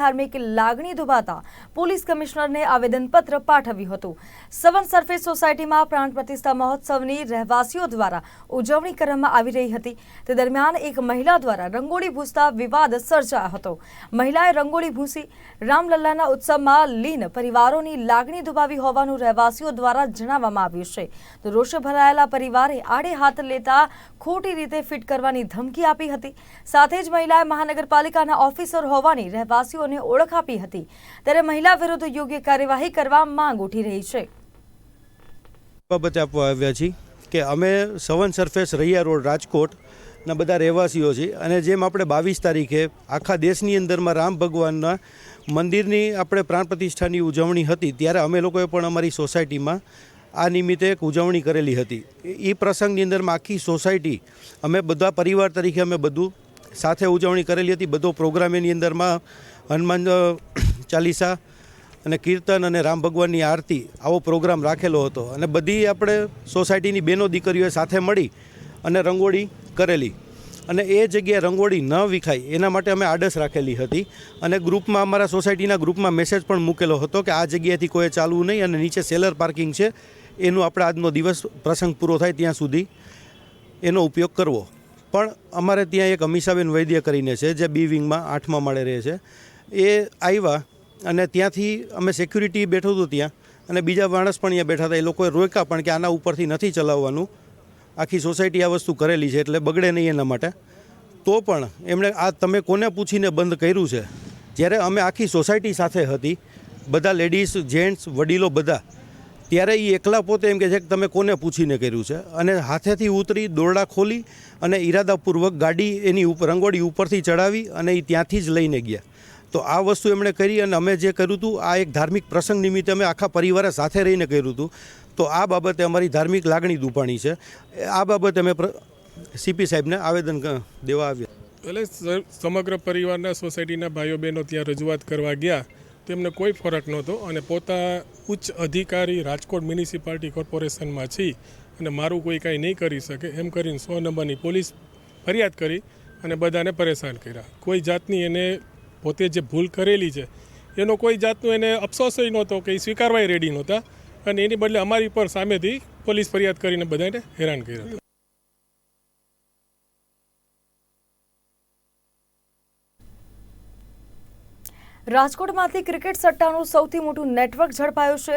ધાર્મિક લાગણી દુભાતા પોલીસ કમિશનરને આવેદનપત્ર પાઠવ્યું હતું. સવન સરફેસ સોસાયટીમાં પ્રાણ પ્રતિષ્ઠા મહોત્સવની રહેવાસીઓ દ્વારા ઉજવણી કરવામાં આવી રહી હતી. તે દરમિયાન એક મહિલા દ્વારા રંગોળી ભૂસતા વિવાદ સર્જાયો હતો. મહિલાએ રંગોળી ભૂસી રામલલ્લાના ઉત્સવમાં લીન પરિવારોની લાગણી દુભાવી હોવાનું રહેવાસીઓ દ્વારા જણાવવામાં આવ્યું છે. તો રોષે ભરાયેલા પરિવારે આડે હાથ લેતા ખોટી રીતે ફિટ કરવાની ધમકી આપી હતી. સાથે જ મહિલાએ મહાનગરપાલિકાના ઓફિસર હોવાની રહેવાસીઓને ઓળખ આપી હતી. ત્યારે મહિલા વિરુદ્ધ યોગ્ય કાર્યવાહી કરવા માંગ ઉઠી રહી છે. બાબત આપવા આવ્યા છીએ કે અમે સવન સરફેસ રૈયા રોડ, રાજકોટના બધા રહેવાસીઓ છીએ અને જેમ આપણે બાવીસ તારીખે આખા દેશની અંદરમાં રામ ભગવાનના મંદિરની આપણે પ્રાણ પ્રતિષ્ઠાની ઉજવણી હતી, ત્યારે અમે લોકોએ પણ અમારી સોસાયટીમાં આ નિમિત્તે એક ઉજવણી કરેલી હતી. એ પ્રસંગની અંદરમાં આખી સોસાયટી અમે બધા પરિવાર તરીકે અમે બધું સાથે ઉજવણી કરેલી હતી, બધો પ્રોગ્રામ એની અંદરમાં હનુમાન ચાલીસા અને કીર્તન અને રામ ભગવાનની આરતી આવો પ્રોગ્રામ રાખેલો હતો. અને બધી આપણે સોસાયટીની બેનો દીકરીઓએ સાથે મળી અને રંગોળી કરેલી. અને એ જગ્યાએ રંગોળી ન વિખાય, એના માટે અમે આડસ રાખેલી હતી. અને ગ્રુપમાં, અમારા સોસાયટીના ગ્રુપમાં મેસેજ પણ મૂકેલો હતો કે આ જગ્યાએથી કોઈ ચાલવું નહીં અને નીચે સેલર પાર્કિંગ છે. એનું આપણે આજનો દિવસ પ્રસંગ પૂરો થાય ત્યાં સુધી એનો ઉપયોગ કરવો. પણ અમારે ત્યાં એક અમીષાબેન વૈદ્ય કરીને છે, જે બી વિંગમાં આઠમા માળે રહે છે. એ આવ્યા અને ત્યાંથી અમે સિક્યુરિટી બેઠું હતું ત્યાં અને બીજા માણસ પણ અહીંયા બેઠા હતા. એ લોકોએ રોક્યા પણ કે આના ઉપરથી નથી ચલાવવાનું. આખી સોસાયટી આ વસ્તુ કરેલી છે એટલે બગડે નહીં એના માટે. તો પણ એમણે આ તમે કોને પૂછીને બંધ કર્યું છે? જ્યારે અમે આખી સોસાયટી સાથે હતી, બધા લેડીઝ જેન્ટ્સ વડીલો બધા, ત્યારે એ એકલા પોતે એમ કે છે કે તમે કોને પૂછીને કર્યું છે? અને હાથેથી ઉતરી, દોરડા ખોલી અને ઈરાદાપૂર્વક ગાડી એની ઉપર રંગોળી ઉપરથી ચડાવી અને એ ત્યાંથી જ લઈને ગયા. તો આ વસ્તુ એમણે કરી અને અમે જે કર્યું હતું, આ એક ધાર્મિક પ્રસંગ નિમિત્તે અમે આખા પરિવારે સાથે રહીને કર્યું હતું. તો આ બાબતે અમારી ધાર્મિક લાગણી દુભાણી છે. આ બાબતે અમે સીપી સાહેબને આવેદન દેવા આવ્યા. એટલે સમગ્ર પરિવારના, સોસાયટીના ભાઈઓ બહેનો ત્યાં રજૂઆત કરવા ગયા. તેમને કોઈ ફરક નહોતો અને પોતા ઉચ્ચ અધિકારી રાજકોટ મ્યુનિસિપાલિટી કોર્પોરેશનમાં છી અને મારું કોઈ કાંઈ નહીં કરી શકે એમ કરીને સો નંબરની પોલીસ ફરિયાદ કરી અને બધાને પરેશાન કર્યા. કોઈ જાતની એને પોતે જે ભૂલ કરેલી છે, એનો કોઈ જાતનો એને અફસોસય નહોતો કે એ સ્વીકારવાય રેડી નહોતા. અને એની બદલે અમારી પર સામેથી પોલીસ ફરિયાદ કરીને બધાને હેરાન કર્યા રાજકોટમાંથી ક્રિકેટ સટ્ટાનું સૌથી મોટું નેટવર્ક ઝડપાયું છે.